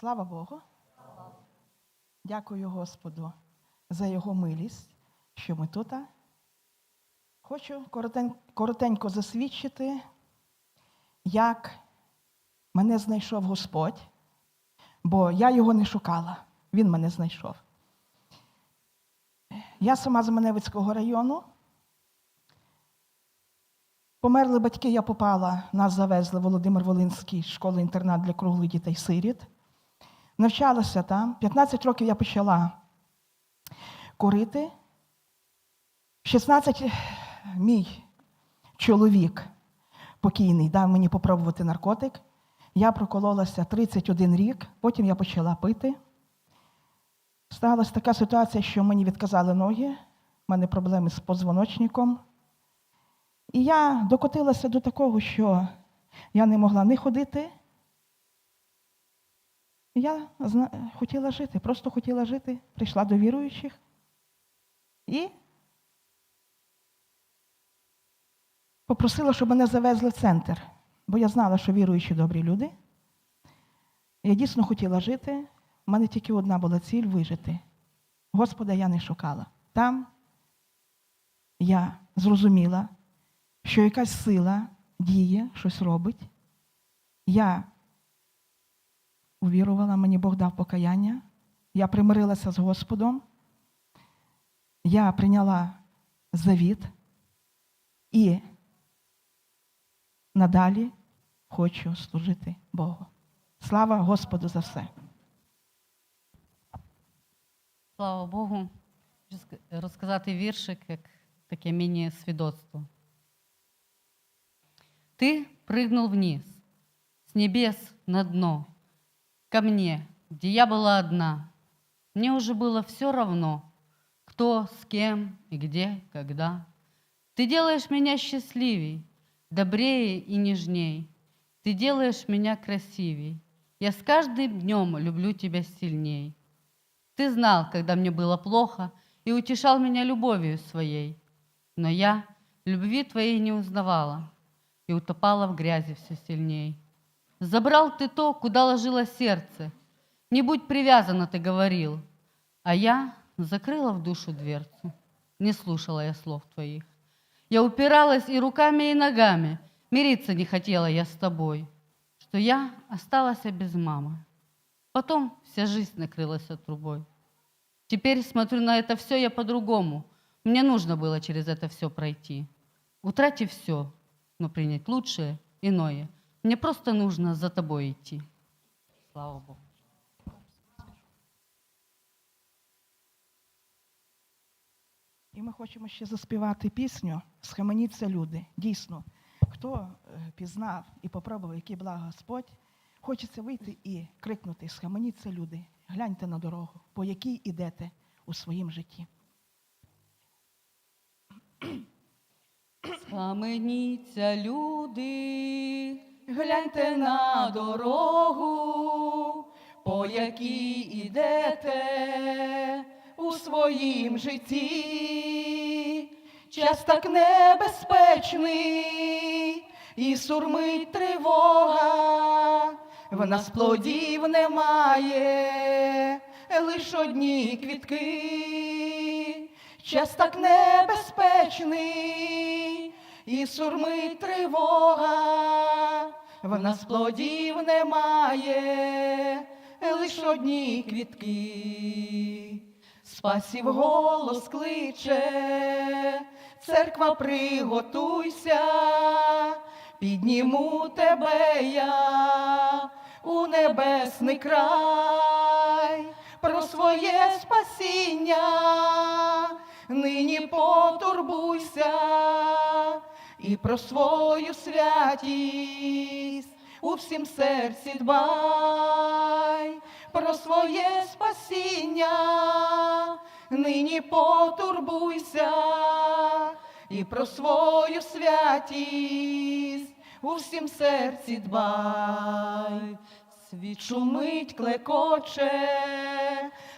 Слава Богу. Дякую Господу за Його милість, що ми тут. Хочу коротенько засвідчити, як мене знайшов Господь, бо я його не шукала, він мене знайшов. Я сама з Маневицького району. Померли батьки, я попала, нас завезли Володимир Волинський, школу-інтернат для круглих дітей сиріт. Навчалася там. 15 років я почала курити. В 16 мій чоловік покійний дав мені попробувати наркотик. Я прокололася 31 рік, потім я почала пити. Сталася така ситуація, що мені відказали ноги, в мене проблеми з позвоночником. І я докотилася до такого, що я не могла не ходити. Я зна- хотіла жити, просто хотіла жити, прийшла до віруючих. І попросила, щоб мене завезли в центр, бо я знала, що віруючі добрі люди. Я дійсно хотіла жити. У мене тільки одна була ціль вижити. Господа я не шукала. Там я зрозуміла, що якась сила діє, щось робить. Я увірувала, мені Бог дав покаяння. Я примирилася з Господом. Я прийняла завіт і надалі хочу служити Богу. Слава Господу за все. Слава Богу. Розказати віршик, як таке міні-свідоцтво. Ты прыгнул вниз, с небес на дно, ко мне, где я была одна. Мне уже было все равно, кто, с кем и где, когда. Ты делаешь меня счастливей, добрее и нежней. Ты делаешь меня красивей. Я с каждым днем люблю тебя сильней. Ты знал, когда мне было плохо, и утешал меня любовью своей. Но я любви твоей не узнавала и утопала в грязи все сильней. Забрал ты то, куда ложило сердце. Не будь привязана, ты говорил. А я закрыла в душу дверцу. Не слушала я слов твоих. Я упиралась и руками, и ногами. Мириться не хотела я с тобой. Что я осталась без мамы. Потом вся жизнь накрылась трубой. Теперь смотрю на это все я по-другому. Мне нужно было через это все пройти. Утратив все, но принять лучшее, иное. Мне просто нужно за тобой идти. Слава Богу. І ми хочемо ще заспівати пісню Схаменіться люди. Дійсно, хто е, пізнав і попробував, який благ Господь, хочеться вийти і крикнути Схаменіться люди, гляньте на дорогу, по якій ідете у своїм житті. Схаменіться, люди, гляньте на дорогу, по якій ідете у своїм житті. Час так небезпечний, і сурмить тривога, в нас плодів немає, лиш одні квітки. Час так небезпечний, і сурмить тривога, в нас плодів немає, лиш одні квітки. Спасів голос кличе, церква приготуйся, підніму тебе я у небесний край, про своє спасіння нині потурбуйся і про свою святість у всім серці дбай, про своє спасіння нині потурбуйся і про свою святість у всім серці дбай. Світ шумить, клекоче,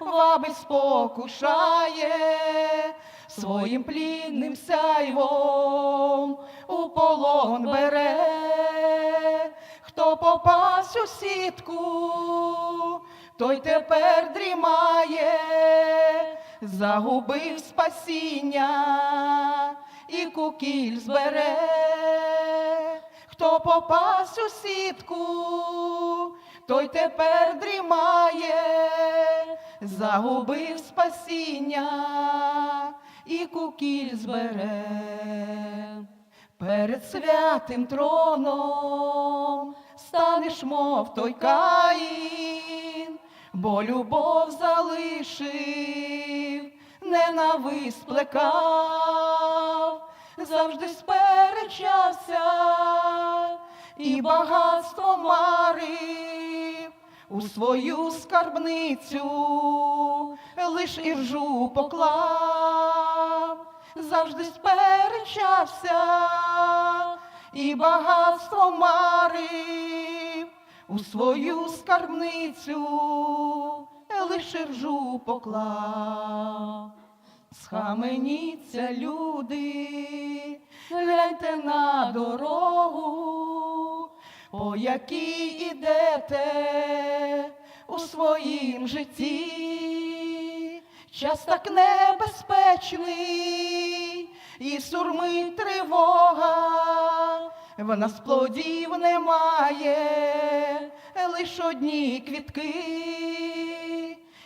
ваби спокушає, своїм плідним сяйвом у полон бере, хто попався у сітку, той тепер дрімає, загубив спасіння і кукіль збере, хто попас у сітку, той тепер дрімає, загубив спасіння і кукіль збере. Перед святим троном станеш, мов той Каїн, бо любов залишив, ненависть плекав, завжди сперечався і багатство марив у свою скарбницю, лиш іржу поклав, завжди сперечався і багатство марив у свою скарбницю, лиш іржу поклав. Схаменіться, люди, гляньте на дорогу, по якій ідете у своїм житті. Час так небезпечний, і сурмить тривога, в нас плодів немає, лиш одні квітки.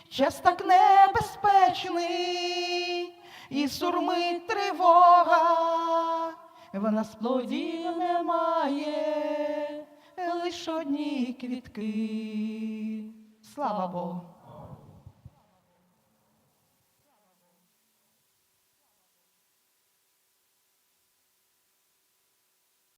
Час так небезпечний, і сурмить тривога, в нас плодів немає, лиш одні квітки. Слава Богу.